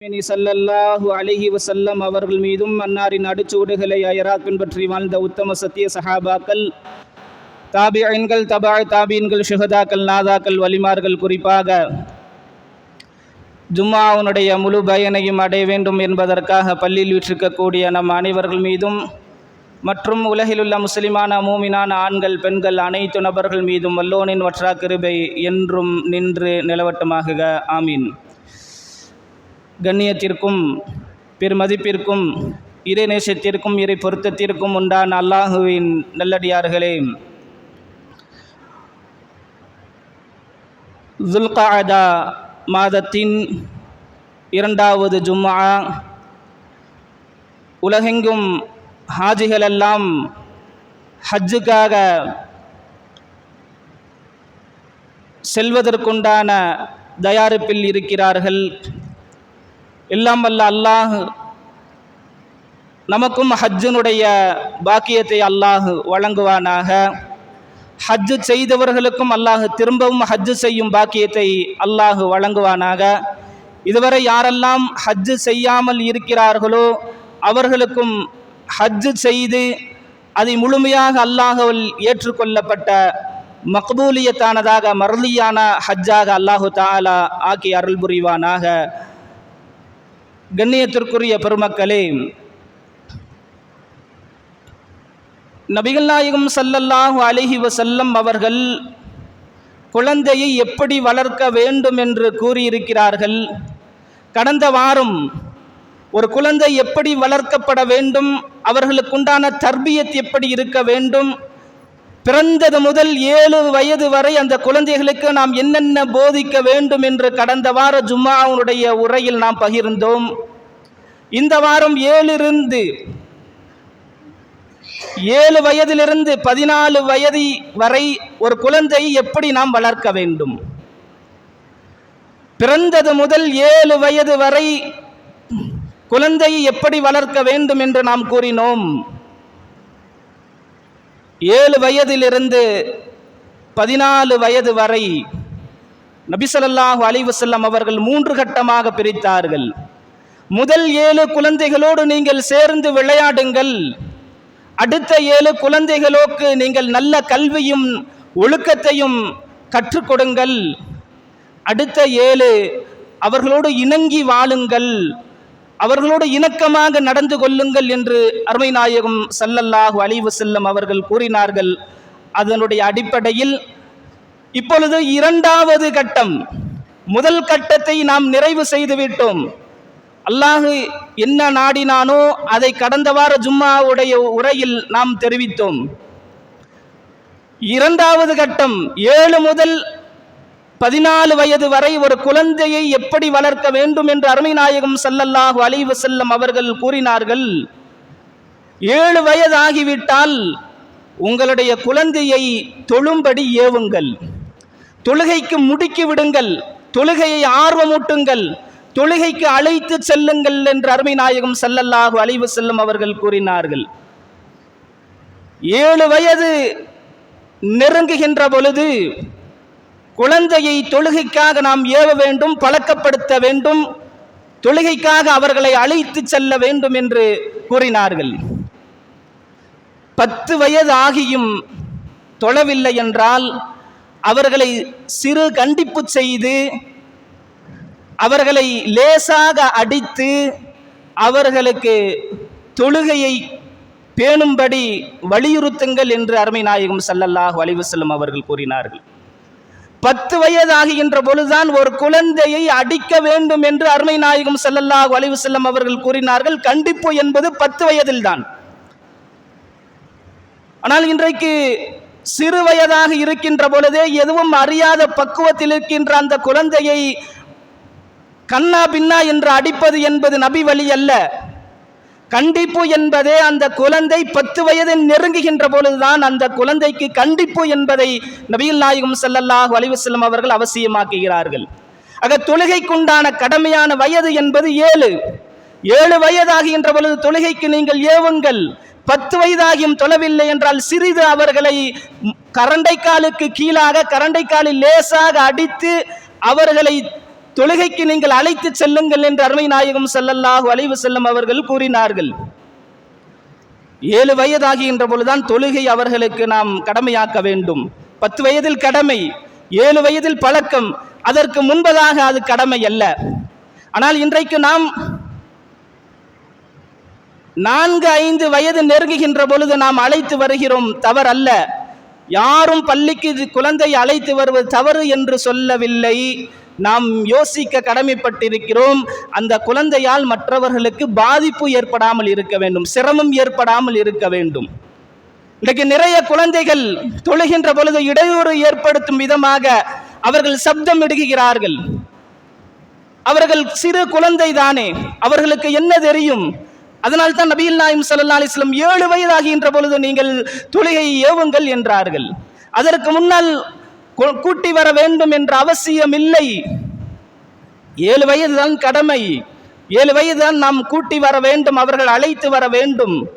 சல்லல்லாஹு ஸல்லல்லாஹு வசல்லம் அவர்கள் மீதும் அன்னாரின் அடிச்சுவடுகளை அயராத் பின்பற்றி வாழ்ந்த உத்தம சத்திய சஹாபாக்கள் தாபியன்கள் தபா தாபீன்கள் ஷுஹதாக்கள் நாதாக்கள் வலிமார்கள் குறிப்பாக ஜும்மாவுனுடைய முழு பயனையும் அடைய வேண்டும் என்பதற்காக பள்ளியில் விற்றிருக்கக்கூடிய நம் அனைவர்கள் மீதும் மற்றும் உலகிலுள்ள முஸ்லிமான மூமினான ஆண்கள் பெண்கள் அனைத்து நபர்கள் மீதும் வல்லோனின் வற்றா கிருபை என்றும் நின்று நிலவட்டமாகுக. ஆமீன். கண்ணியத்திற்கும் பெருமதிப்பிற்கும் இறை நேசத்திற்கும் இறை பொருத்தத்திற்கும் உண்டான அல்லாஹுவின் நல்லடியார்களே. துல்காதா மாதத்தின் இரண்டாவது ஜும்மா உலகெங்கும் ஹாஜிகளெல்லாம் ஹஜ்ஜுக்காக செல்வதற்குண்டான தயாரிப்பில் இருக்கிறார்கள். எல்லாம் வல்ல அல்லாஹ் நமக்கும் ஹஜ்ஜினுடைய பாக்கியத்தை அல்லாஹ் வழங்குவானாக. ஹஜ்ஜு செய்தவர்களுக்கும் அல்லாஹ் திரும்பவும் ஹஜ்ஜு செய்யும் பாக்கியத்தை அல்லாஹ் வழங்குவானாக. இதுவரை யாரெல்லாம் ஹஜ்ஜு செய்யாமல் இருக்கிறார்களோ அவர்களுக்கும் ஹஜ்ஜு செய்து அதை முழுமையாக அல்லாஹவில் ஏற்றுக்கொள்ளப்பட்ட மக்பூலியத்தானதாக மரலியான ஹஜ்ஜாக அல்லாஹு தாலா ஆக்கி அருள் புரிவானாக கண்ணியத்திற்குரிய பெருமக்களே நபிகள் நாயகம் சல்லல்லாஹு அலிஹி வசல்லம் அவர்கள் குழந்தையை எப்படி வளர்க்க வேண்டும் என்று கூறியிருக்கிறார்கள். கடந்த வாரம் ஒரு குழந்தை எப்படி வளர்க்கப்பட வேண்டும் அவர்களுக்குண்டான தர்பியத் எப்படி இருக்க வேண்டும் பிறந்தது முதல் ஏழு வயது வரை அந்த குழந்தைகளுக்கு நாம் என்னென்ன போதிக்க வேண்டும் என்று கடந்த வார ஜும்மாவுடைய உரையில் நாம் பகிர்ந்தோம். இந்த வாரம் ஏழிலிருந்து ஏழு வயதிலிருந்து பதினாலு வயது வரை ஒரு குழந்தை எப்படி நாம் வளர்க்க வேண்டும்? பிறந்தது முதல் ஏழு வயது வரை குழந்தையை எப்படி வளர்க்க வேண்டும் என்று நாம் கூறினோம். ஏழு வயதிலிருந்து பதினாலு வயது வரை நபிசல்லாஹு அலிவசல்லம் அவர்கள் மூன்று கட்டமாக பிரித்தார்கள். முதல் ஏழு குழந்தைகளோடு நீங்கள் சேர்ந்து விளையாடுங்கள். அடுத்த ஏழு குழந்தைகளோக்கு நீங்கள் நல்ல கல்வியும் ஒழுக்கத்தையும் கற்றுக் கொடுங்கள். அடுத்த ஏழு அவர்களோடு இணங்கி வாழுங்கள். அவர்களோடு இணக்கமாக நடந்து கொள்ளுங்கள் என்று அருமை நாயகம் சல்லல்லாஹு அலிவு செல்லம் அவர்கள் கூறினார்கள். அதனுடைய அடிப்படையில் இப்பொழுது இரண்டாவது கட்டம். முதல் கட்டத்தை நாம் நிறைவு செய்து விட்டோம் அல்லாஹு என்ன நாடினானோ அதை கடந்த வார ஜும்மாவுடைய உரையில் நாம் தெரிவித்தோம். இரண்டாவது கட்டம் ஏழு முதல் பதினாலு வயது வரை ஒரு குழந்தையை எப்படி வளர்க்க வேண்டும் என்று அருமை நாயகம் சல்லல்லாஹு அலைவு செல்லம் அவர்கள் கூறினார்கள். ஏழு வயது ஆகிவிட்டால் உங்களுடைய குழந்தையை தொழும்படி ஏவுங்கள். தொழுகைக்கு முடுக்கி விடுங்கள். தொழுகையை ஆர்வமூட்டுங்கள். தொழுகைக்கு அழைத்து செல்லுங்கள் என்று அருமை நாயகம் சல்லல்லாஹு அலைவு செல்லும் அவர்கள் கூறினார்கள். ஏழு வயது நெருங்குகின்ற பொழுது குழந்தையை தொழுகைக்காக நாம் ஏவ வேண்டும் பழக்கப்படுத்த வேண்டும் தொழுகைக்காக அவர்களை அழைத்து செல்ல வேண்டும் என்று கூறினார்கள். பத்து வயது ஆகியும் தொழவில்லை என்றால் அவர்களை சிறு கண்டிப்பு செய்து அவர்களை லேசாக அடித்து அவர்களுக்கு தொழுகையை பேணும்படி வலியுறுத்துங்கள் என்று அருமை நாயகம் சல்லல்லாஹு அலிவசல்லம் அவர்கள் கூறினார்கள். பத்து வயதாகின்ற பொழுதுதான் ஒரு குழந்தையை அடிக்க வேண்டும் என்று அருமை நாயகம் செல்லல்லாஹ் வலிவு செல்லம் அவர்கள் கூறினார்கள். கண்டிப்பு என்பது பத்து வயதில்தான். ஆனால் இன்றைக்கு சிறு வயதாக இருக்கின்ற பொழுதே எதுவும் அறியாத பக்குவத்தில் இருக்கின்ற அந்த குழந்தையை கண்ணா பின்னா என்று அடிப்பது என்பது நபி வழி அல்ல. கண்டிப்பு என்பதே அந்த குழந்தை பத்து வயது நெருங்குகின்ற பொழுதுதான் அந்த குழந்தைக்கு கண்டிப்பு என்பதை நபியில் நாயகம் செல்லல்லாஹ் செல்லும் அவர்கள் அவசியமாக்குகிறார்கள். ஆக தொழுகைக்குண்டான கடமையான வயது என்பது ஏழு. ஏழு வயதாகின்ற பொழுது தொழுகைக்கு நீங்கள் ஏவுங்கள். பத்து வயதாகியும் தொழவில்லை என்றால் சிறிது அவர்களை கரண்டைக்காலுக்கு கீழாக கரண்டைக்காலில் லேசாக அடித்து அவர்களை தொழுகைக்கு நீங்கள் அழைத்து செல்லுங்கள் என்று அருமை நாயகம் செல்லல்லாஹு அலைஹி செல்லும் அவர்கள் கூறினார்கள். ஏழு வயதாகின்ற பொழுதுதான் தொழுகை அவர்களுக்கு நாம் கடமையாக்க வேண்டும். பத்து வயதில் கடமை ஏழு வயதில் பழக்கம் அதற்கு முன்பதாக அது கடமை அல்ல. ஆனால் இன்றைக்கு நாம் நான்கு ஐந்து வயது நெருங்குகின்ற பொழுது நாம் அழைத்து வருகிறோம் தவறல்ல. யாரும் பள்ளிக்கு இது குழந்தை அழைத்து வருவது தவறு என்று சொல்லவில்லை. நாம் யோசிக்க கடமைப்பட்டிருக்கிறோம். அந்த குழந்தையால் மற்றவர்களுக்கு பாதிப்பு ஏற்படாமல் இருக்க வேண்டும். சிரமம் ஏற்படாமல் இருக்க வேண்டும். இன்றைக்கு நிறைய குழந்தைகள் தொழுகின்ற பொழுது இடையூறு ஏற்படுத்தும் விதமாக அவர்கள் சப்தம் இடுகிறார்கள். அவர்கள் சிறு குழந்தை தானே அவர்களுக்கு என்ன தெரியும்? அதனால் தான் நபிகள் நாயம் சல்லா அலிஸ்லம் ஏழு வயதாகின்ற பொழுது நீங்கள் தொழுகையை ஏவுங்கள் என்றார்கள். அதற்கு முன்னால் கூட்டி வர வேண்டும் என்ற அவசியம் இல்லை ஏழு வயதுதான் கடமை. ஏழு வயதுதான் நாம் கூட்டி வர வேண்டும் அவர்கள் அழைத்து வர வேண்டும்.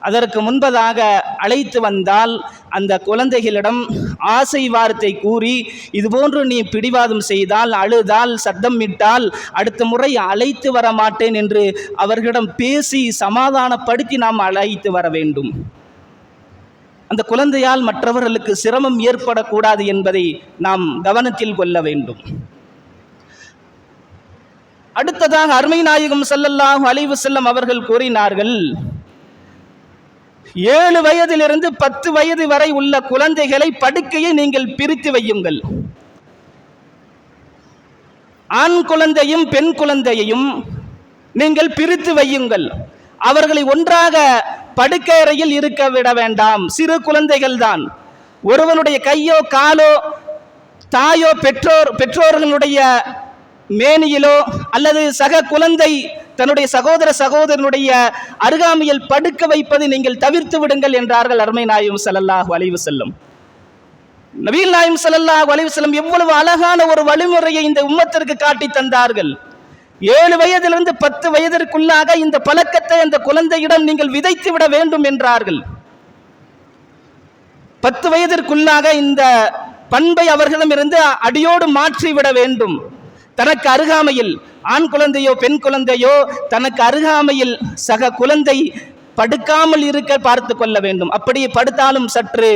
அதற்கு முன்பதாக அழைத்து வந்தால் அந்த குழந்தைகளிடம் ஆசை வார்த்தை கூறி இதுபோன்று நீ பிடிவாதம் செய்தால் அழுதால் சத்தம் இட்டால் அடுத்த முறை அழைத்து வர மாட்டேன் என்று அவர்களிடம் பேசி சமாதானப்படுத்தி நாம் அழைத்து வர வேண்டும். அந்த குழந்தையால் மற்றவர்களுக்கு சிரமம் ஏற்படக்கூடாது என்பதை நாம் கவனத்தில் கொள்ள வேண்டும். அடுத்ததாக அருமை நாயகம் செல்லல்லாஹு அலைவு செல்லம் அவர்கள் கூறினார்கள் ஏழு வயதிலிருந்து பத்து வயது வரை உள்ள குழந்தைகளை படுக்கையை நீங்கள் பிரித்து வையுங்கள். ஆண் குழந்தையும் பெண் குழந்தையையும் நீங்கள் பிரித்து வையுங்கள். அவர்களை ஒன்றாக படுக்கையறையில் இருக்க விட வேண்டாம். சிறு குழந்தைகள் தான் ஒருவனுடைய கையோ காலோ தாயோ பெற்றோர் பெற்றோர்களுடைய மேனியிலோ அல்லது சக குழந்தை தன்னுடைய சகோதர சகோதரனுடைய அருகாமையில் படுக்க வைப்பதை நீங்கள் தவிர்த்து விடுங்கள் என்றார்கள் அருமை நாயும் செல்லல்லாஹ் வளைவு செல்லும் நபீல் நாயும் ஸல்லல்லாஹு அலைஹி செல்லும் எவ்வளவு அழகான ஒரு வழிமுறையை இந்த உம்மத்திற்கு காட்டி தந்தார்கள். ஏழு வயதிலிருந்து பத்து வயதிற்குள்ளாக இந்த பழக்கத்தை அந்த குழந்தையிடம் நீங்கள் விதைத்து விட வேண்டும் என்றார்கள். பத்து வயதிற்குள்ளாக இந்த பண்பை அவர்களிடமிருந்து அடியோடு மாற்றிவிட வேண்டும். தனக்கு அருகாமையில் ஆண் குழந்தையோ பெண் குழந்தையோ தனக்கு அருகாமையில் சக குழந்தை படுக்காமல் இருக்க பார்த்து கொள்ள வேண்டும். அப்படியே படுத்தாலும் சற்று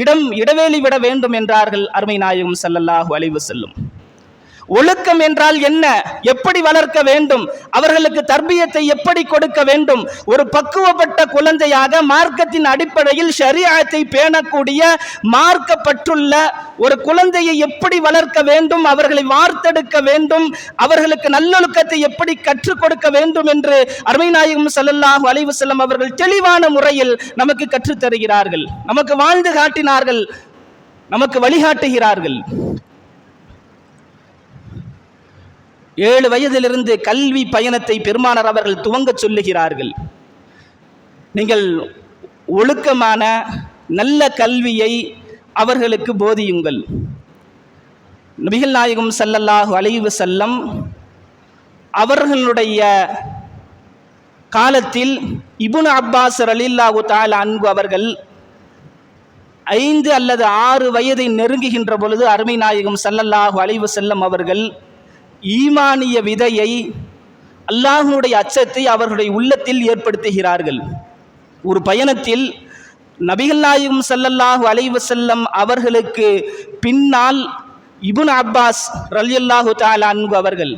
இடம் இடைவேளி விட வேண்டும் என்றார்கள் அருமை நாயகம் ஸல்லல்லாஹு அலைஹி செல்லும் ஒழுக்கம் என்றால் என்ன? எப்படி வளர்க்க வேண்டும்? அவர்களுக்கு தர்பியத்தை எப்படி கொடுக்க வேண்டும்? ஒரு பக்குவப்பட்ட குழந்தையாக மார்க்கத்தின் அடிப்படையில் ஷரியாத்தை பேணக்கூடிய மார்க்கப்பட்டுள்ள ஒரு குழந்தையை எப்படி வளர்க்க வேண்டும்? அவர்களை வார்த்தெடுக்க வேண்டும். அவர்களுக்கு நல்லொழுக்கத்தை எப்படி கற்றுக் கொடுக்க வேண்டும் என்று அருமை நாயகம் ஸல்லல்லாஹு அலைஹி அவர்கள் தெளிவான முறையில் நமக்கு கற்றுத்தருகிறார்கள். நமக்கு வாழ்ந்து காட்டினார்கள். நமக்கு வழிகாட்டுகிறார்கள். ஏழு வயதிலிருந்து கல்வி பயணத்தை பெருமானார் அவர்கள் துவங்கச் சொல்லுகிறார்கள். நீங்கள் ஒழுக்கமான நல்ல கல்வியை அவர்களுக்கு போதியுங்கள். நபிகள் நாயகம் சல்லல்லாஹு அலைவு செல்லம் அவர்களுடைய காலத்தில் இபுன் அப்பாஸ் அலில்லாஹு தஆலா அன்பு அவர்கள் ஐந்து அல்லது ஆறு வயதை நெருங்குகின்ற பொழுது அருமை நாயகம் சல்லல்லாஹு அலைவு செல்லம் அவர்கள் ஈமானிய விதையை அல்லாஹனுடைய அச்சத்தை அவர்களுடைய உள்ளத்தில் ஏற்படுத்துகிறார்கள். ஒரு பயணத்தில் நபிகள் நாயகம் சல்லல்லாஹு அலைவசல்லம் அவர்களுக்கு பின்னால் இபுன் அப்பாஸ் ரலியல்லாஹு தாலா அன்பு அவர்கள்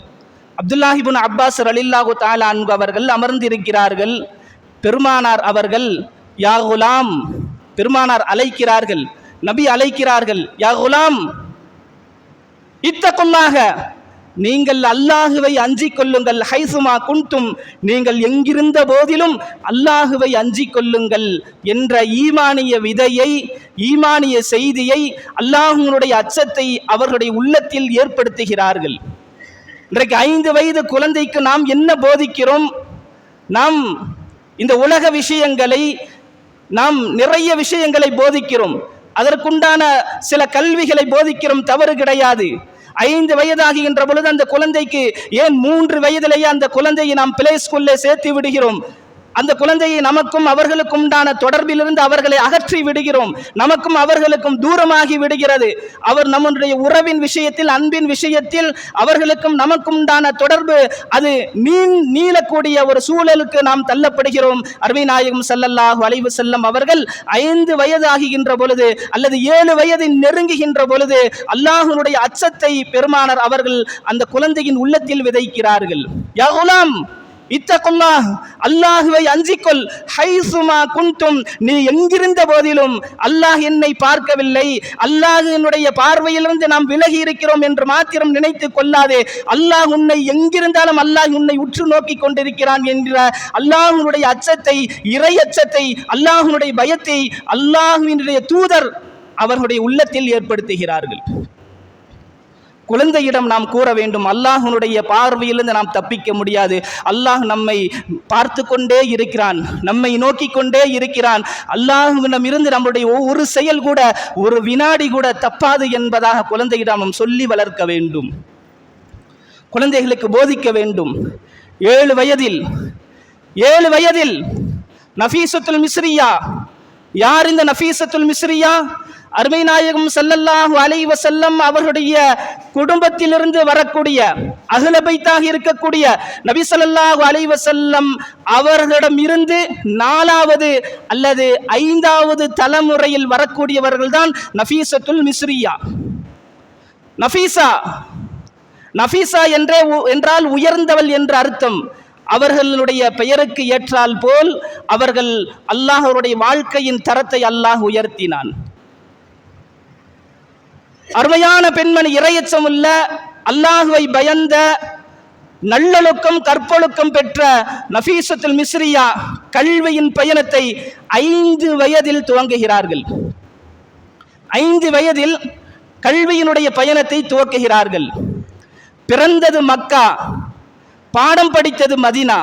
அப்துல்லாஹிபுன் அப்பாஸ் ரலில்லாஹு தாலா அன்பு அவர்கள் அமர்ந்திருக்கிறார்கள். பெருமானார் அவர்கள் யா குலாம் பெருமானார் அழைக்கிறார்கள் நபி அழைக்கிறார்கள் யா குலாம் இத்தக்குள்ளாக நீங்கள் அல்லாஹுவை அஞ்சிக் கொள்ளுங்கள் ஹைசுமா குண்டும் நீங்கள் எங்கிருந்த போதிலும் அல்லாஹுவை அஞ்சிக் கொள்ளுங்கள் என்ற ஈமானிய விதையை ஈமானிய செய்தியை அல்லாஹுடைய அச்சத்தை அவர்களுடைய உள்ளத்தில் ஏற்படுத்துகிறார்கள். இன்றைக்கு ஐந்து வயது குழந்தைக்கு நாம் என்ன போதிக்கிறோம்? நாம் இந்த உலக விஷயங்களை நாம் நிறைய விஷயங்களை போதிக்கிறோம். அதற்குண்டான சில கல்விகளை போதிக்கிறோம். தவறு கிடையாது. ஐந்து வயதாகின்ற பொழுது அந்த குழந்தைக்கு ஏன் மூன்று வயதிலேயே அந்த குழந்தையை நாம் பிளே ஸ்கூல்ல சேர்த்து விடுகிறோம்? அந்த குழந்தையை நமக்கும் அவர்களுக்கும் உண்டான தொடர்பிலிருந்து அவர்களை அகற்றி விடுகிறோம். நமக்கும் அவர்களுக்கும் தூரமாகி விடுகிறது. அவர் நம்முடைய உறவின் விஷயத்தில் அன்பின் விஷயத்தில் அவர்களுக்கும் நமக்கும் உண்டான தொடர்பு அது மீன் நீளக்கூடிய ஒரு சூழலுக்கு நாம் தள்ளப்படுகிறோம். அருமைநாயகம் செல்லல்லாஹு அலைவு செல்லம் அவர்கள் ஐந்து வயதாகுகின்ற பொழுது அல்லது ஏழு வயது நெருங்குகின்ற பொழுது அல்லாஹனுடைய அச்சத்தை பெருமானர் அவர்கள் அந்த குழந்தையின் உள்ளத்தில் விதைக்கிறார்கள். யா குலாம் இத்தகுல்லாஹ் அல்லாஹுவை அஞ்சிக்கொள். ஹைசுமா குண்டும் நீ எங்கிருந்த போதிலும் அல்லாஹ் என்னை பார்க்கவில்லை. அல்லாஹினுடைய பார்வையிலிருந்து நாம் விலகி இருக்கிறோம் என்று மாத்திரம் நினைத்து கொள்ளாதே. அல்லாஹ் உன்னை எங்கிருந்தாலும் அல்லாஹ் உன்னை உற்று நோக்கி கொண்டிருக்கிறான் என்ற அல்லாஹனுடைய அச்சத்தை இறை அச்சத்தை அல்லாஹனுடைய பயத்தை அல்லாஹினுடைய தூதர் அவர்களுடைய உள்ளத்தில் ஏற்படுத்துகிறார்கள். குழந்தையிடம் நாம் கூற வேண்டும். அல்லாஹனுடைய பார்வையிலிருந்து நாம் தப்பிக்க முடியாது. அல்லாஹ் நம்மை பார்த்து கொண்டே இருக்கிறான். நம்மை நோக்கி கொண்டே இருக்கிறான். அல்லாஹுவிடம் இருந்து நம்முடைய ஒவ்வொரு செயல் கூட ஒரு வினாடி கூட தப்பாது என்பதாக குழந்தையிடம் நாம் சொல்லி வளர்க்க வேண்டும். குழந்தைகளுக்கு போதிக்க வேண்டும். ஏழு வயதில் ஏழு வயதில் நஃபீசத்துல் மிஸ்ரியா யார் இந்த நஃபீசத்துல் மிஸ்ரியா? அருமை நாயகம் ஸல்லல்லாஹு அலைஹி வஸல்லம் அவர்களுடைய குடும்பத்திலிருந்து வரக்கூடிய அகலபைத்தாக இருக்கக்கூடிய நபி ஸல்லல்லாஹு அலைஹி வஸல்லம் அவர்களிடம் இருந்து நாலாவது அல்லது ஐந்தாவது தலைமுறையில் வரக்கூடியவர்கள்தான் நஃபீசத்துல் மிஸ்ரியா. நஃபீசா நஃபீசா என்றே உ- என்றால் உயர்ந்தவள் என்று அர்த்தம். அவர்களுடைய பெயருக்கு ஏற்றால் போல் அவர்கள் அல்லாஹருடைய வாழ்க்கையின் தரத்தை அல்லாஹ் உயர்த்தினான். அருமையான பெண்மணி இறையச்சம் உள்ள அல்லாஹுவை பயந்த நல்லொழுக்கம் கற்பொழுக்கம் பெற்ற நஃபீசத்துல் மிஸ்ரியா கல்வியின் பயணத்தை ஐந்து வயதில் துவங்குகிறார்கள். ஐந்து வயதில் கல்வியினுடைய பயணத்தை துவக்குகிறார்கள். பிறந்தது மக்கா பாடம் படித்தது மதினா.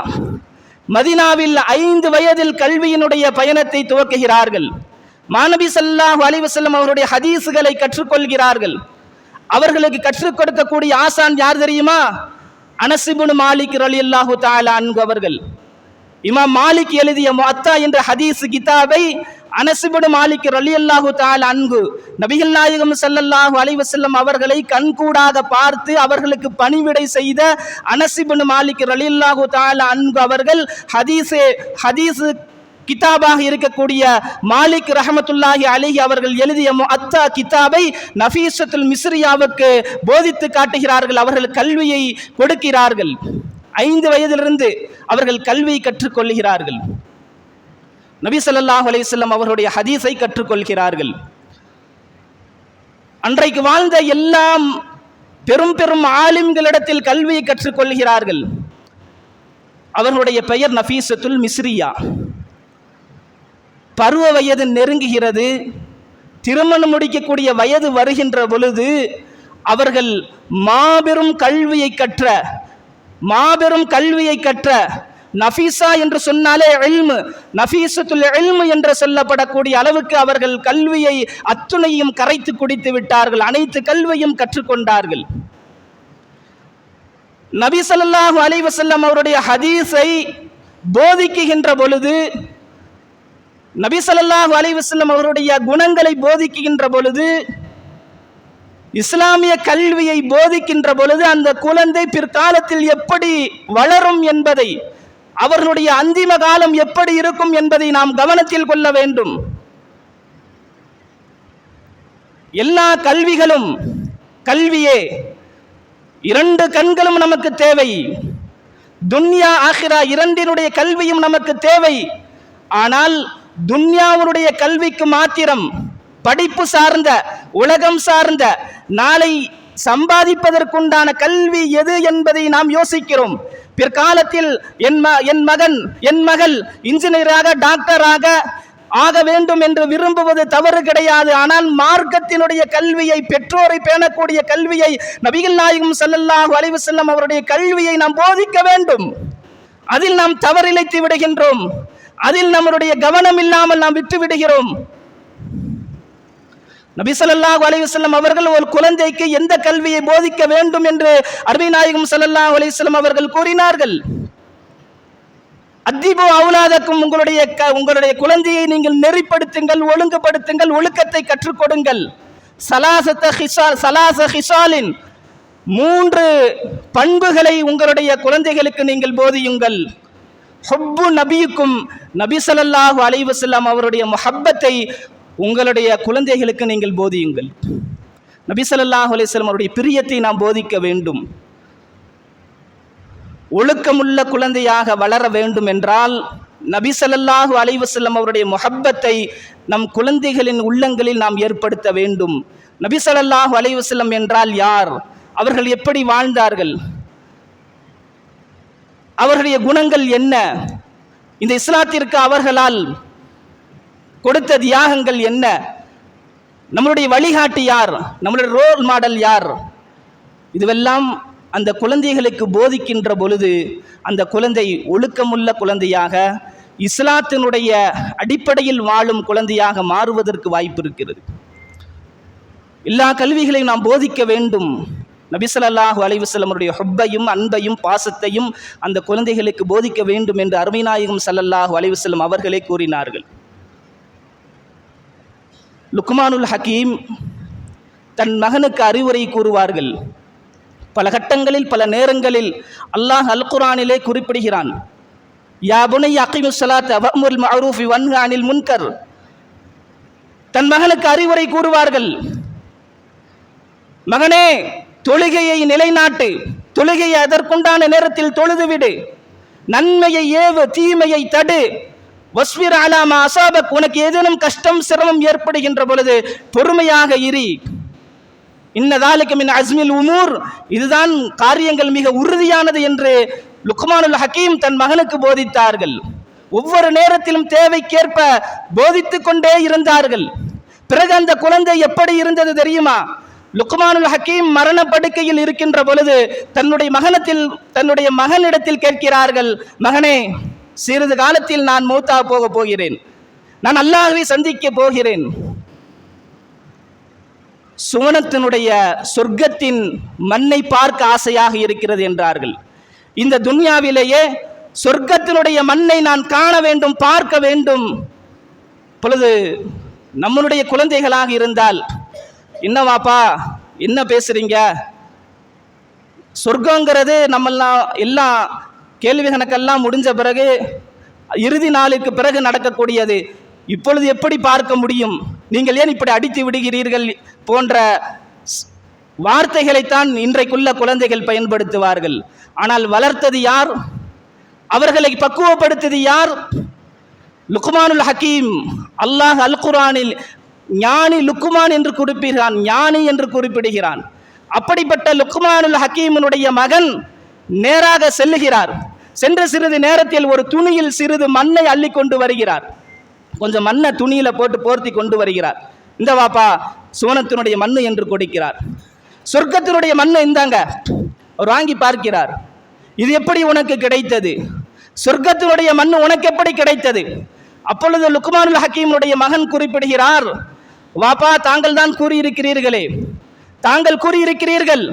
மதினாவில் ஐந்து வயதில் கல்வியினுடைய பயணத்தை துவக்குகிறார்கள். மாணவி சல்லாஹ் அலிவசல்லம் அவருடைய ஹதீஸுகளை கற்றுக்கொள்கிறார்கள். அவர்களுக்கு கற்றுக் கொடுக்கக்கூடிய ஆசான் யார் தெரியுமா? அனசிபுன் மாலிக் ரலியல்லாஹு தாலா அன்பு அவர்கள். இமாம் மாலிக் எழுதிய மொத்தா என்ற ஹதீஸ் கிதாபை அனசிபுடு மாலிக் ரலியல்லாஹு தால் அன்பு நபிகள் நாயகம் செல்லல்லாஹு அலைவசல்லம் அவர்களை கண்கூடாக பார்த்து அவர்களுக்கு பணிவிடை செய்த அனசிபுன் மாலிக் ரலியல்லாஹு தால் அன்பு அவர்கள் ஹதீஸே ஹதீஸ் கிதாபாக இருக்கக்கூடிய மாலிக் ரஹமத்துல்லாஹி அலிஹி அவர்கள் எழுதிய அத்தா கிதாபை நஃபீசத்துல் மிஸ்ரியாவுக்கு போதித்து காட்டுகிறார்கள். அவர்கள் கல்வியை கொடுக்கிறார்கள். ஐந்து வயதிலிருந்து அவர்கள் கல்வியை கற்றுக்கொள்கிறார்கள் நபி ஸல்லல்லாஹு அலைஹி அவருடைய அவர்களுடைய ஹதீஸை கற்றுக்கொள்கிறார்கள். அன்றைக்கு வாழ்ந்த எல்லாம் பெரும் பெரும் ஆலிம்களிடத்தில் கல்வியை கற்றுக்கொள்கிறார்கள். அவர்களுடைய பெயர் நஃபீசத்துல் மிஸ்ரியா. பருவ வயது நெருங்குகிறது. திருமணம் முடிக்கக்கூடிய வயது வருகின்ற பொழுது அவர்கள் மாபெரும் கல்வியை கற்ற மாபெரும் கல்வியை கற்ற நஃபீசா என்று சொன்னாலே எல்மு நஃபீசத்துல் எல்மு என்று சொல்லப்படக்கூடிய அளவுக்கு அவர்கள் கல்வியை அத்துணையும் கரைத்து குடித்து விட்டார்கள். அனைத்து கல்வியும் கற்றுக்கொண்டார்கள். நபி சொல்லாஹு அலைஹி அவருடைய ஹதீஸை போதிக்குகின்ற பொழுது நபி சொல்லாஹு அலைஹி அவருடைய குணங்களை போதிக்குகின்ற பொழுது இஸ்லாமிய கல்வியை போதிக்கின்ற பொழுது அந்த குழந்தை பிற்காலத்தில் எப்படி வளரும் என்பதை அவர்களுடைய அந்திம காலம் எப்படி இருக்கும் என்பதை நாம் கவனத்தில் கொள்ள வேண்டும். எல்லா கல்விகளும் கல்வியே. இரண்டு கண்களும் நமக்கு தேவை. துன்யா ஆகிரா இரண்டினுடைய கல்வியும் நமக்கு தேவை. ஆனால் துன்யாவுடைய கல்விக்கு மாத்திரம் படிப்பு சார்ந்த உலகம் சார்ந்த நாளை சம்பாதிப்பதற்குண்டான கல்வி எது என்பதை நாம் யோசிக்கிறோம். பிற்காலத்தில் என் ம என் மகன் என் மகள் இன்ஜினியராக டாக்டராக ஆக வேண்டும் என்று விரும்புவது தவறு கிடையாது. ஆனால் மார்க்கத்தினுடைய கல்வியை பெற்றோரை பேணக்கூடிய கல்வியை நபிகள் நாயகம் செல்லல்லாஹு அலைவு செல்லம் அவருடைய கல்வியை நாம் போதிக்க வேண்டும். அதில் நாம் தவறிழைத்து விடுகின்றோம். அதில் நம்மளுடைய கவனம் இல்லாமல் நாம் விட்டு விடுகிறோம் நபி ஸல்லல்லாஹு அவர்கள் ஒரு குழந்தைக்கு எந்த கல்வியை போதிக்க வேண்டும் என்று அருமை நாயகம் ஸல்லல்லாஹு அலைஹி அவர்கள் கூறினார்கள். அத்திபோ அவுலாதக்கும் உங்களுடைய க- உங்களுடைய குழந்தையை நீங்கள் நெறிப்படுத்துங்கள் ஒழுங்குபடுத்துங்கள் ஒழுக்கத்தை கற்றுக் கொடுங்கள் சலாசத்த ஹிசால் சலாச ஹிசாலின் மூன்று பண்புகளை உங்களுடைய குழந்தைகளுக்கு நீங்கள் போதியுங்கள். ஹொப்பு நபியுக்கும் நபி சலல்லாஹு அலைஹி அவருடைய மொஹப்பத்தை உங்களுடைய குழந்தைகளுக்கு நீங்கள் போதியுங்கள். நபி அலிஸ்லம் அவருடைய பிரியத்தை நாம் போதிக்க வேண்டும். ஒழுக்கமுள்ள குழந்தையாக வளர வேண்டும் என்றால் நபிசல்லாஹு அலைவு செல்லம் அவருடைய முகப்பத்தை நம் குழந்தைகளின் உள்ளங்களில் நாம் ஏற்படுத்த வேண்டும். நபிசல்லாஹு அலைவு செல்லம் என்றால் யார்? அவர்கள் எப்படி வாழ்ந்தார்கள்? அவர்களுடைய குணங்கள் என்ன? இந்த இஸ்லாத்திற்கு அவர்களால் கொடுத்த தியாகங்கள் என்ன? நம்மளுடைய வழிகாட்டி யார்? நம்மளுடைய ரோல் மாடல் யார்? இதுவெல்லாம் அந்த குழந்தைகளுக்கு போதிக்கின்ற பொழுது அந்த குழந்தை ஒழுக்கமுள்ள குழந்தையாக இஸ்லாத்தினுடைய அடிப்படையில் வாழும் குழந்தையாக மாறுவதற்கு வாய்ப்பு இருக்கிறது. எல்லா கல்விகளையும் நாம் போதிக்க வேண்டும். நபிசல்லாஹு அலைவசல்லமருடைய ஹொப்பையும் அன்பையும் பாசத்தையும் அந்த குழந்தைகளுக்கு போதிக்க வேண்டும் என்று அருமைநாயகம் சல்லல்லாஹு அலைஹி வஸல்லம் அவர்களே கூறினார்கள். லுக்மானுல் ஹக்கீம் தன் மகனுக்கு அறிவுரை கூறுவார்கள். பல கட்டங்களில் பல நேரங்களில் அல்லாஹ் அல் குரானிலே குறிப்பிடுகிறான் யாபுனை அகிமு சலாத் அவமுல் மஅரூஃபி வன்ஹானில் முன்கர். தன் மகனுக்கு அறிவுரை கூறுவார்கள். மகனே தொழுகையை நிலைநாட்டு தொழுகையை அதற்குண்டான நேரத்தில் தொழுதுவிடு. நன்மையை ஏவு தீமையை தடு. வஸ்விர் அலாமா அசாபக் உனக்கு ஏதேனும் கஷ்டம் சிரமம் ஏற்படுகின்ற பொழுது பொறுமையாக இரி. இன்னதாலுக்கு மின் அஸ்மில் உமூர். இதுதான் காரியங்கள் மிக உறுதியானது என்று லுக்மானுல் ஹக்கீம் தன் மகனுக்கு போதித்தார்கள். ஒவ்வொரு நேரத்திலும் தேவைக்கேற்ப போதித்துக் கொண்டே இருந்தார்கள். பிறகு அந்த குழந்தை எப்படி இருந்தது தெரியுமா? லுக்மானுல் ஹக்கீம் மரண படுக்கையில் இருக்கின்ற பொழுது தன்னுடைய மகனத்தில் தன்னுடைய மகனிடத்தில் கேட்கிறார்கள் மகனே சிறிது காலத்தில் நான் மூத்தா போக போகிறேன். நான் அல்லாஹ்வை சந்திக்க போகிறேன். சுவனத்தினுடைய சொர்க்கத்தின் மண்ணை பார்க்க ஆசையாக இருக்கிறது என்றார்கள். இந்த துன்யாவிலேயே சொர்க்கத்தினுடைய மண்ணை நான் காண வேண்டும் பார்க்க வேண்டும். பொழுது நம்மளுடைய குழந்தைகளாக இருந்தால் என்னவாப்பா என்ன பேசுறீங்க? சொர்க்கங்கிறது நம்மெல்லாம் எல்லாம் கேள்வி கணக்கெல்லாம் முடிஞ்ச பிறகு இறுதி நாளுக்கு பிறகு நடக்கக்கூடியது. இப்பொழுது எப்படி பார்க்க முடியும்? நீங்கள் ஏன் இப்படி அடித்து விடுகிறீர்கள் போன்ற ஸ்- வார்த்தைகளைத்தான் இன்றைக்குள்ள குழந்தைகள் பயன்படுத்துவார்கள். ஆனால் வளர்த்தது யார்? அவர்களை பக்குவப்படுத்தியது யார்? லுக்மானுல் ஹக்கீம் அல்லாஹ் அல் குரானில் ஞானி லுக்குமான் என்று குறிப்பிடுகிறான் ஞானி என்று குறிப்பிடுகிறான். அப்படிப்பட்ட லுக்மானுல் ஹக்கீமினுடைய மகன் நேராக செல்லுகிறார். சென்ற சிறிது நேரத்தில் ஒரு துணியில் சிறிது மண்ணை அள்ளி கொண்டு வருகிறார். கொஞ்சம் மண்ணை துணியில் போட்டு போர்த்தி கொண்டு வருகிறார். இந்த வாப்பா சுவனத்தினுடைய மண்ணு என்று கொடுக்கிறார். சொர்க்கத்தினுடைய மண்ணு இந்தாங்க. அவர் வாங்கி பார்க்கிறார். இது எப்படி உனக்கு கிடைத்தது? சொர்க்கத்தினுடைய மண்ணு உனக்கு எப்படி கிடைத்தது? அப்பொழுது லுக்மானுல் ஹக்கீமுடைய மகன் குறிப்பிடுகிறார். வாப்பா தாங்கள் தான் கூறியிருக்கிறீர்களே. தாங்கள் கூறியிருக்கிறீர்கள்.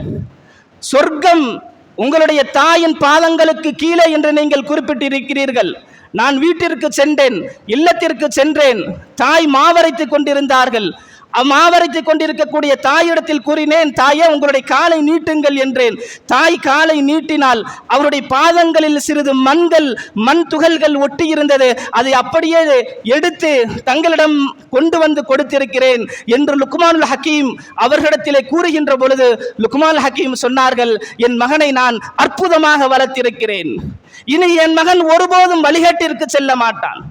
சொர்க்கம் உங்களுடைய தாயின் பாதங்களுக்கு கீழே என்று நீங்கள் குறிப்பிட்டிருக்கிறீர்கள். நான் வீட்டிற்கு சென்றேன் இல்லத்திற்கு சென்றேன். தாய் மாவரைத்துக் கொண்டிருந்தார்கள். மாவரைத்து கொண்டிருக்கக்கூடிய தாயிடத்தில் கூறினேன் தாயே உங்களுடைய காலை நீட்டுங்கள் என்றேன். தாய் காலை நீட்டினால் அவருடைய பாதங்களில் சிறிது மண்கள் மண் துகள்கள் ஒட்டியிருந்தது. அதை அப்படியே எடுத்து தங்களிடம் கொண்டு வந்து கொடுத்திருக்கிறேன் என்று லுக்மானுல் ஹக்கீம் அவர்களிடத்திலே கூறுகின்ற பொழுது லுக்மான் ஹக்கீம் சொன்னார்கள் என் மகனை நான் அற்புதமாக வளர்த்திருக்கிறேன். இனி என் மகன் ஒருபோதும் வழிகாட்டிற்கு செல்ல மாட்டான்.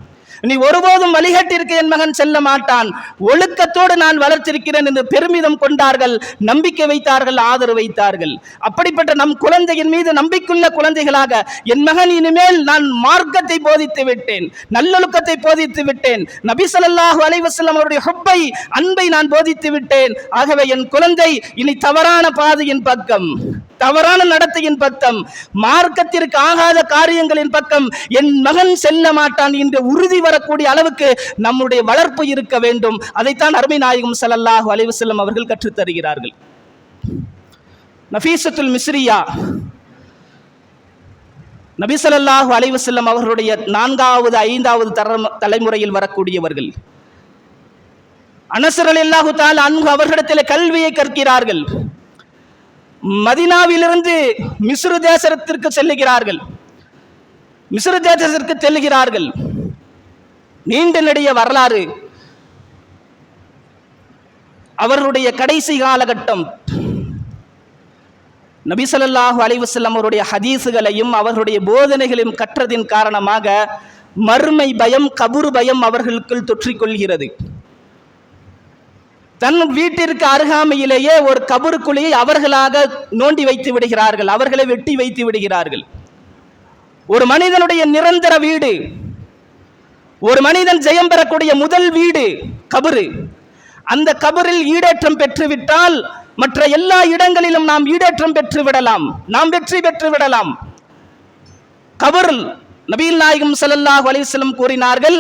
நீ ஒருபோதும் வழிகட்டிருக்க என் மகன் செல்ல மாட்டான். ஒழுக்கத்தோடு நான் வளர்த்திருக்கிறேன் என்று பெருமிதம் கொண்டார்கள். நம்பிக்கை வைத்தார்கள் ஆதரவு வைத்தார்கள். அப்படிப்பட்ட நம் குழந்தையின் மீது நம்பிக்கையுள்ள குழந்தைகளாக என் மகன் இனிமேல் நான் மார்க்கத்தை போதித்து விட்டேன். நல்லொழுக்கத்தை போதித்து விட்டேன். நபிசல்லாஹு அலைவசல்லம் அவருடைய ஹொப்பை அன்பை நான் போதித்து விட்டேன். ஆகவே என் குழந்தை இனி தவறான பாதையின் பக்கம். தவறான நடத்தையின் பக்கம் மார்க்கத்திற்கு ஆகாத காரியங்களின் பக்கம் என் மகன் செல்ல மாட்டான் என்று உறுதி வரக்கூடிய அளவுக்கு நம்முடைய வளர்ப்பு இருக்க வேண்டும். அதைத்தான் அருமை நாயகம் ஸல்லல்லாஹு அலைஹி அவர்கள் கற்றுத்தருகிறார்கள். நஃபீசத்துல் மிஸ்ரியா நபி ஸல்லல்லாஹு அலைஹி வஸல்லம் அவர்களுடைய நான்காவது ஐந்தாவது தர தலைமுறையில் வரக்கூடியவர்கள். அனசரல் அல்லாஹு தால் அன்பு அவர்களிடத்தில் கல்வியை கற்கிறார்கள். மதினாவிலிருந்து மிஸ்ரு தேசத்திற்கு செல்லுகிறார்கள். மிஸ்ரு தேசத்திற்கு செல்லுகிறார்கள். நீண்ட நெடிய வரலாறு. அவர்களுடைய கடைசி காலகட்டம். நபிசல்லாஹு அலைவசல்லம் அவருடைய ஹதீஸுகளையும் அவர்களுடைய போதனைகளையும் கற்றதின் காரணமாக மறுமை பயம் கபுரு பயம் அவர்களுக்குள் தொற்றிக்கொள்கிறது. தன் வீட்டிற்கு அருகாமையிலேயே ஒரு கபருக்குழியை அவர்களாக நோண்டி வைத்து விடுகிறார்கள். அவர்களை வெட்டி வைத்து விடுகிறார்கள். ஒரு மனிதனுடைய நிரந்தர வீடு ஒரு மனிதன் ஜெயம் பெறக்கூடிய முதல் வீடு கபரு. அந்த கபரில் ஈடேற்றம் பெற்றுவிட்டால் மற்ற எல்லா இடங்களிலும் நாம் ஈடேற்றம் பெற்று விடலாம் நாம் வெற்றி பெற்று விடலாம் கபருள் நபீல் நாயகம் சல்லாஹ் அலிஸ்லம் கூறினார்கள்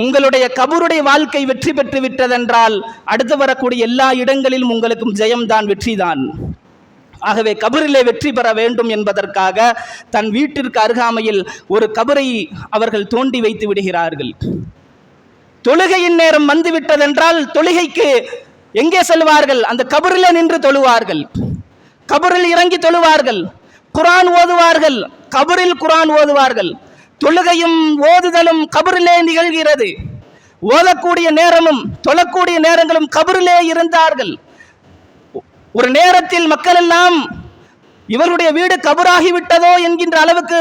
உங்களுடைய கபருடைய வாழ்க்கை வெற்றி பெற்று விட்டதென்றால் அடுத்து வரக்கூடிய எல்லா இடங்களிலும் உங்களுக்கும் ஜெயம்தான் வெற்றிதான். ஆகவே கபரிலே வெற்றி பெற வேண்டும் என்பதற்காக தன் வீட்டிற்கு அருகாமையில் ஒரு கபரை அவர்கள் தோண்டி வைத்து விடுகிறார்கள். தொழுகையின் நேரம் வந்து விட்டதென்றால் தொழுகைக்கு எங்கே செல்வார்கள்? அந்த கபரில் நின்று தொழுவார்கள். கபரில் இறங்கி தொழுவார்கள். குரான் ஓதுவார்கள். கபரில் குரான் ஓதுவார்கள். தொழுகையும் ஓதுதலும் கபரிலே நிகழ்கிறது. ஓதக்கூடிய நேரமும் தொழக்கூடிய நேரங்களும் கபரிலே இருந்தார்கள். ஒரு நேரத்தில் மக்கள் எல்லாம் இவருடைய வீடு கபராகி விட்டதோ என்கின்ற அளவுக்கு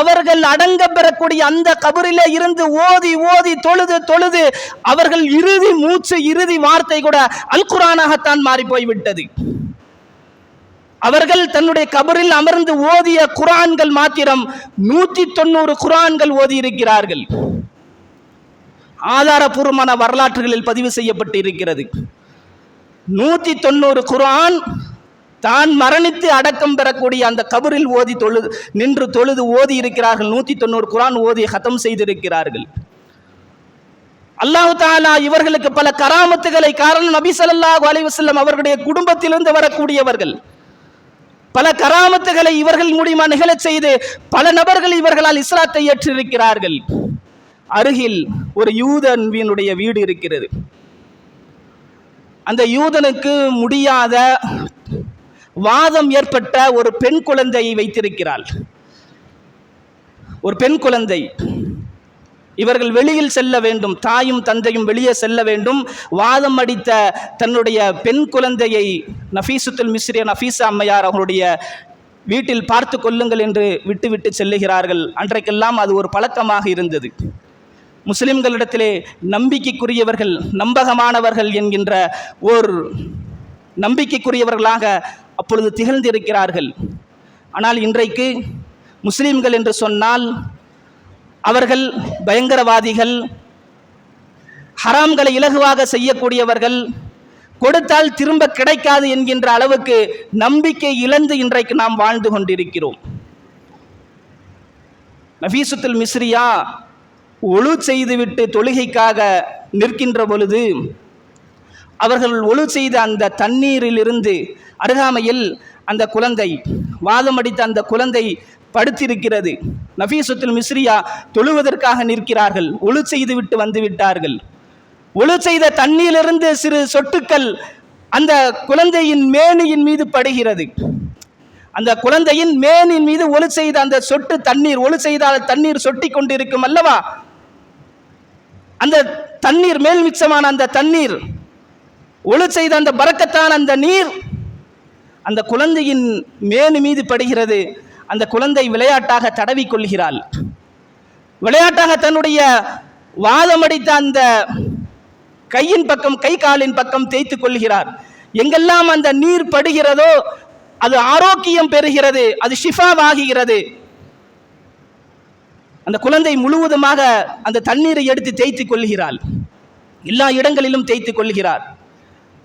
அவர்கள் அடங்க பெறக்கூடிய அந்த கபரிலே இருந்து ஓதி ஓதி தொழுது தொழுது அவர்கள் இறுதி மூச்சு இறுதி வார்த்தை கூட அல் குரானாகத்தான் மாறி போய்விட்டது. அவர்கள் தன்னுடைய கபரில் அமர்ந்து ஓதிய குரான்கள் மாத்திரம் நூற்றி தொண்ணூறு குரான்கள் ஓதியிருக்கிறார்கள். ஆதாரபூர்வமான வரலாற்றுகளில் பதிவு செய்யப்பட்டு இருக்கிறது நூற்றி தொண்ணூறு குரான் தான் மரணித்து அடக்கம் பெறக்கூடிய அந்த கபரில் ஓதி தொழுது நின்று தொழுது ஓதி இருக்கிறார்கள் நூற்றி தொண்ணூறு குரான் ஓதி ஹதம் செய்திருக்கிறார்கள். அல்லாஹு தாலா இவர்களுக்கு பல கராமத்துகளை காரணம் நபி ஸல்லல்லாஹு அலைவசல்லம் அவர்களுடைய குடும்பத்திலிருந்து வரக்கூடியவர்கள். பல கராமத்துகளை இவர்கள் மூலியமா நிகழச் செய்து பல நபர்கள் இவர்களால் இஸ்லாத்தை ஏற்றிருக்கிறார்கள். அருகில் ஒரு யூதன்வினுடைய வீடு இருக்கிறது. அந்த யூதனுக்கு முடியாத வாதம் ஏற்பட்ட ஒரு பெண் குழந்தையை வைத்திருக்கிறாள். ஒரு பெண் குழந்தை. இவர்கள் வெளியில் செல்ல வேண்டும் தாயும் தந்தையும் வெளியே செல்ல வேண்டும். வாதம் அடித்த தன்னுடைய பெண் குழந்தையை நஃபீசுத்துல் மிஸ்ரிய நஃபீசா அம்மையார் அவர்களுடைய வீட்டில் பார்த்து கொள்ளுங்கள் என்று விட்டுவிட்டு செல்லுகிறார்கள். அன்றைக்கெல்லாம் அது ஒரு பழக்கமாக இருந்தது. முஸ்லிம்களிடத்திலே நம்பிக்கைக்குரியவர்கள் நம்பகமானவர்கள் என்கின்ற ஓர் நம்பிக்கைக்குரியவர்களாக அப்பொழுது திகழ்ந்திருக்கிறார்கள். ஆனால் இன்றைக்கு முஸ்லிம்கள் என்று சொன்னால் அவர்கள் பயங்கரவாதிகள் ஹராம்களை இலகுவாக செய்யக்கூடியவர்கள் கொடுத்தால் திரும்ப கிடைக்காது என்கின்ற அளவுக்கு நம்பிக்கை இழந்து இன்றைக்கு நாம் வாழ்ந்து கொண்டிருக்கிறோம். நஃபீசுத்துல் மிஸ்ரியா ஒழு செய்துவிட்டு தொழுகைக்காக நிற்கின்ற பொழுது அவர்கள் ஒழு செய்த அந்த தண்ணீரிலிருந்து அருகாமையில் அந்த குழந்தை வாதமடித்த அந்த குழந்தை படுத்திருக்கிறது. நஃபீசுத்துல் மிஸ்ரியா தொழுவதற்காக நிற்கிறார்கள். ஒழு செய்துவிட்டு வந்து விட்டார்கள். ஒழு செய்த தண்ணீரிலிருந்து சிறு சொட்டுக்கள் அந்த குழந்தையின் மேனியின் மீது படுகிறது. அந்த குழந்தையின் மேனின் மீது ஒளி செய்த அந்த சொட்டு தண்ணீர் ஒளி செய்தால் தண்ணீர் சொட்டி கொண்டிருக்கும் அல்லவா? அந்த தண்ணீர் மேல் மிச்சமான அந்த தண்ணீர் ஒளி செய்த அந்த பறக்கத்தான் அந்த நீர் அந்த குழந்தையின் மேனு மீது படுகிறது. அந்த குழந்தை விளையாட்டாக தடவி கொள்கிறாள் விளையாட்டாக தன்னுடைய வாதமடித்த அந்த கையின் பக்கம் கை காலின் பக்கம் தேய்த்து கொள்கிறார். எங்கெல்லாம் அந்த நீர் படுகிறதோ அது ஆரோக்கியம் பெறுகிறது அது ஷிஃபாவாகிறது அந்த குழந்தை முழுவதுமாக அந்த தண்ணீரை எடுத்து தேய்த்து கொள்கிறாள். எல்லா இடங்களிலும் தேய்த்து கொள்கிறார்.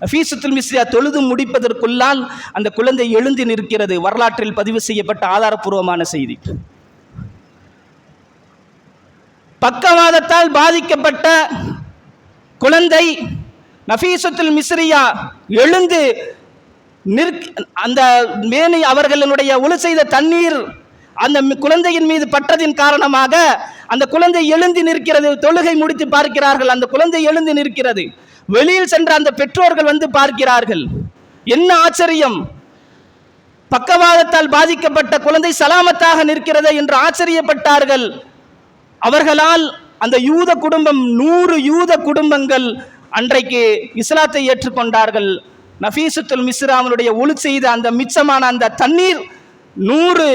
ஃபீசுத்துல் மிஸ்ரியா தொழுது முடிப்பதற்குள்ளால் அந்த குழந்தை எழுந்து நிற்கிறது. வரலாற்றில் பதிவு செய்யப்பட்ட ஆதாரபூர்வமான செய்தி. பக்கவாதத்தால் பாதிக்கப்பட்ட குழந்தை நஃபீசத்துல் மிஸ்ரியா எழுந்து நிற்க அந்த மேனி அவர்களுடைய ஒழு செய்த தண்ணீர் அந்த குழந்தையின் மீது பட்டதின் காரணமாக அந்த குழந்தை எழுந்து நிற்கிறது. தொழுகை முடித்து பார்க்கிறார்கள். அந்த குழந்தை எழுந்து நிற்கிறது. வெளியில் சென்ற அந்த பெற்றோர்கள் வந்து பார்க்கிறார்கள். என்ன ஆச்சரியம்? பக்கவாதத்தால் பாதிக்கப்பட்ட குழந்தை சலாமத்தாக நிற்கிறதே என்று ஆச்சரியப்பட்டார்கள். அவர்களால் அந்த யூத குடும்பம் நூறு யூத குடும்பங்கள் அன்றைக்கு இஸ்லாத்தை ஏற்றுக்கொண்டார்கள். நஃபீசுத்துல் மிஸ்ராமனுடைய ஒளி செய்த அந்த மிச்சமான அந்த தண்ணீர் நூறு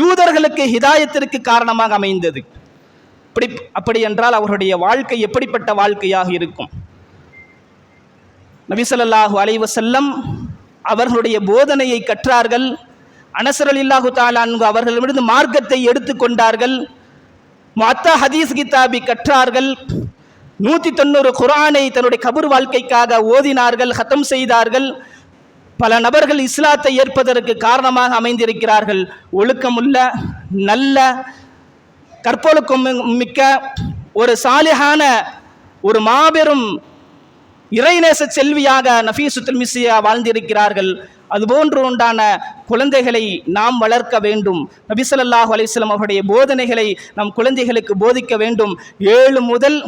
யூதர்களுக்கு ஹிதாயத்திற்கு காரணமாக அமைந்தது. இப்படி அப்படி என்றால் அவருடைய வாழ்க்கை எப்படிப்பட்ட வாழ்க்கையாக இருக்கும்? நபிசல்லாஹு அலைவசல்லம் அவர்களுடைய போதனையை கற்றார்கள். அனசரல் இல்லாஹு தாலான்கு அவர்களிடமிருந்து மார்க்கத்தை எடுத்துக்கொண்டார்கள் மத்த ஹதீஸ் கிதாபி கற்றார்கள். நூற்றி தொண்ணூறு குரானை தன்னுடைய கபர் வாழ்க்கைக்காக ஓதினார்கள் ஹத்தம் செய்தார்கள். பல நபர்கள் இஸ்லாத்தை ஏற்பதற்கு காரணமாக அமைந்திருக்கிறார்கள். ஒழுக்கமுள்ள நல்ல கற்பொழுக்கம் மிக்க ஒரு சாலிகான ஒரு மாபெரும் இறைநேச செல்வியாக நஃபீசு மிஸ்ஸியா வாழ்ந்திருக்கிறார்கள். அதுபோன்று உண்டான குழந்தைகளை நாம் வளர்க்க வேண்டும். நபிசல்லாஹு அலிஸ்லாம் அவருடைய போதனைகளை நம் குழந்தைகளுக்கு போதிக்க வேண்டும். ஏழு முதல்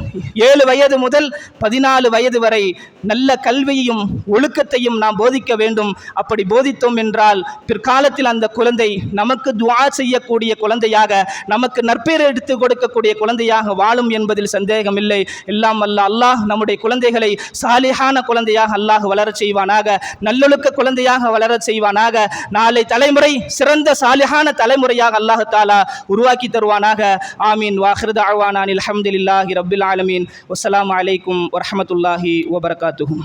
ஏழு வயது முதல் பதினாலு வயது வரை நல்ல கல்வியையும் ஒழுக்கத்தையும் நாம் போதிக்க வேண்டும். அப்படி போதித்தோம் என்றால் பிற்காலத்தில் அந்த குழந்தை நமக்கு துவா செய்யக்கூடிய குழந்தையாக நமக்கு நற்பேர் எடுத்து கொடுக்கக்கூடிய குழந்தையாக வாழும் என்பதில் சந்தேகமில்லை. எல்லாம் அல்ல அல்லாஹ் நம்முடைய குழந்தைகளை சாலிஹான குழந்தையாக அல்லாஹ் வளரச் செய்வானாக நல்லொழுக்க குழந்தையாக வளரச் செய்வானாக. நாளை தலைமுறை சிறந்த சாலிஹான தலைமுறையாக அல்லாஹ் தாலா உருவாக்கி தருவானாக. ஆமீன். வாஹிருத அஹ்வானான் அலமதுல்லாஹி ரப்பில் ஆலமீன். வசலாம் அலைக்கும் வரமத்துல்லாஹி வபர்காத்துகும்